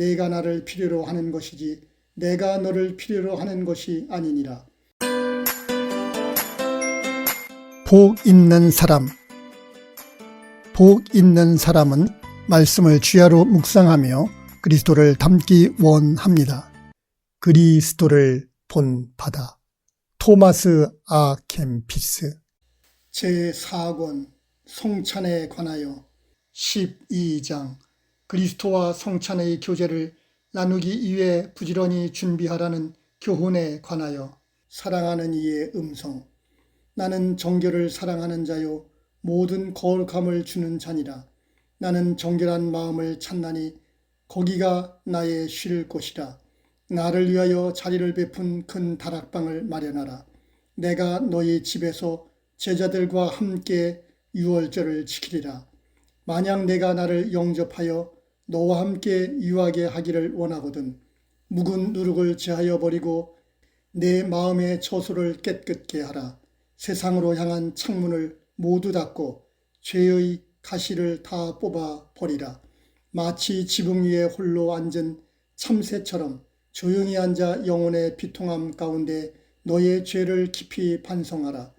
내가 나를 필요로 하는 것이지 내가 너를 필요로 하는 것이 아니니라. 복 있는 사람 복 있는 사람은 말씀을 주야로 묵상하며 그리스도를 닮기 원합니다. 그리스도를 본받아 토마스 아 캠피스 제4권 성찬에 관하여 12장 그리스도와 성찬의 교제를 나누기 위해 부지런히 준비하라는 교훈에 관하여 사랑하는 이의 음성 나는 정결을 사랑하는 자요 모든 거룩함을 주는 자니라. 나는 정결한 마음을 찾나니 거기가 나의 쉴 곳이라. 나를 위하여 자리를 베푼 큰 다락방을 마련하라. 내가 너희 집에서 제자들과 함께 유월절을 지키리라. 만약 내가 나를 영접하여 너와 함께 유하게 하기를 원하거든 묵은 누룩을 제하여 버리고 내 마음의 처소를 깨끗게 하라. 세상으로 향한 창문을 모두 닫고 죄의 가시를 다 뽑아 버리라. 마치 지붕 위에 홀로 앉은 참새처럼 조용히 앉아 영혼의 비통함 가운데 너의 죄를 깊이 반성하라.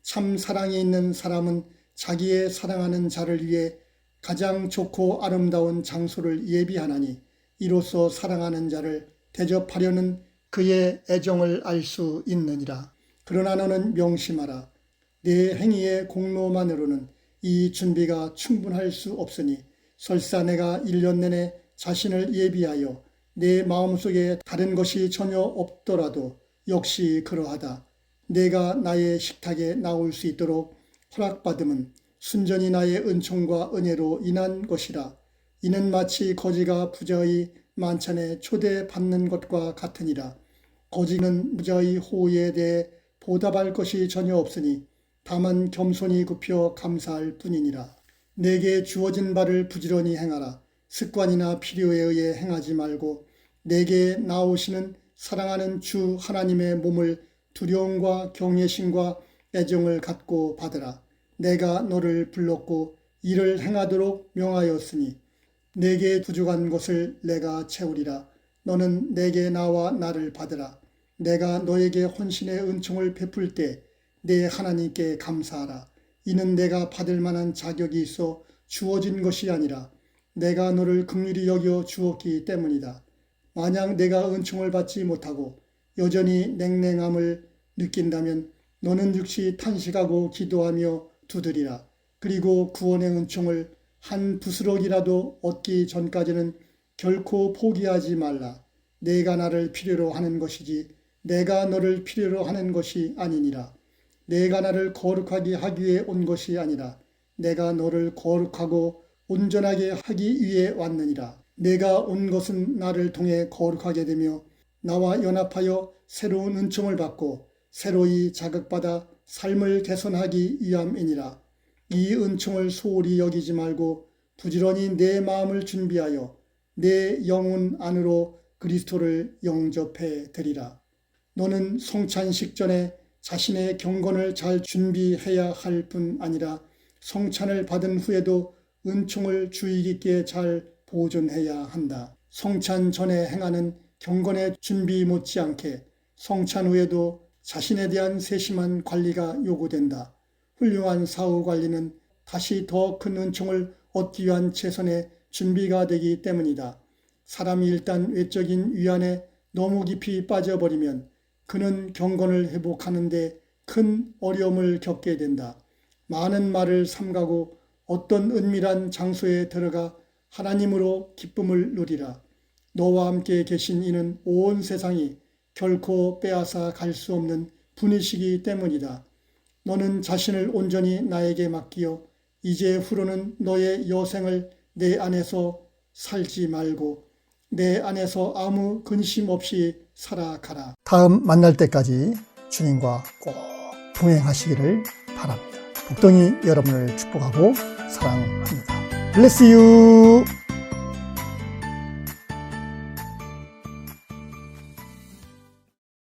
참 사랑이 있는 사람은 자기의 사랑하는 자를 위해 가장 좋고 아름다운 장소를 예비하나니 이로써 사랑하는 자를 대접하려는 그의 애정을 알 수 있느니라. 그러나 너는 명심하라. 내 행위의 공로만으로는 이 준비가 충분할 수 없으니 설사 내가 1년 내내 자신을 예비하여 내 마음속에 다른 것이 전혀 없더라도 역시 그러하다. 내가 나의 식탁에 나올 수 있도록 허락받음은 순전히 나의 은총과 은혜로 인한 것이라. 이는 마치 거지가 부자의 만찬에 초대받는 것과 같으니라. 거지는 부자의 호의에 대해 보답할 것이 전혀 없으니 다만 겸손히 굽혀 감사할 뿐이니라. 내게 주어진 바를 부지런히 행하라. 습관이나 필요에 의해 행하지 말고 내게 나오시는 사랑하는 주 하나님의 몸을 두려움과 경외심과 애정을 갖고 받으라. 내가 너를 불렀고 이를 행하도록 명하였으니 내게 부족한 것을 내가 채우리라. 너는 내게 나와 나를 받으라. 내가 너에게 헌신의 은총을 베풀 때 내 하나님께 감사하라. 이는 내가 받을 만한 자격이 있어 주어진 것이 아니라 내가 너를 긍휼히 여겨 주었기 때문이다. 만약 내가 은총을 받지 못하고 여전히 냉랭함을 느낀다면 너는 즉시 탄식하고 기도하며 두드리라. 그리고 구원의 은총을 한 부스럭이라도 얻기 전까지는 결코 포기하지 말라. 내가 나를 필요로 하는 것이지 내가 너를 필요로 하는 것이 아니니라. 내가 나를 거룩하게 하기 위해 온 것이 아니라 내가 너를 거룩하고 온전하게 하기 위해 왔느니라. 내가 온 것은 나를 통해 거룩하게 되며 나와 연합하여 새로운 은총을 받고 새로이 자극받아 삶을 개선하기 위함이니라. 이 은총을 소홀히 여기지 말고 부지런히 내 마음을 준비하여 내 영혼 안으로 그리스도를 영접해 드리라. 너는 성찬식 전에 자신의 경건을 잘 준비해야 할 뿐 아니라 성찬을 받은 후에도 은총을 주의 깊게 잘 보존해야 한다. 성찬 전에 행하는 경건의 준비 못지않게 성찬 후에도 자신에 대한 세심한 관리가 요구된다. 훌륭한 사후 관리는 다시 더 큰 은총을 얻기 위한 최선의 준비가 되기 때문이다. 사람이 일단 외적인 위안에 너무 깊이 빠져버리면 그는 경건을 회복하는데 큰 어려움을 겪게 된다. 많은 말을 삼가고 어떤 은밀한 장소에 들어가 하나님으로 기쁨을 누리라. 너와 함께 계신 이는 온 세상이 결코 빼앗아 갈 수 없는 분이시기 때문이다. 너는 자신을 온전히 나에게 맡기어 이제 후로는 너의 여생을 내 안에서 살지 말고 내 안에서 아무 근심 없이 살아가라. 다음 만날 때까지 주님과 꼭 동행하시기를 바랍니다. 복덩이 여러분을 축복하고 사랑합니다. Bless you.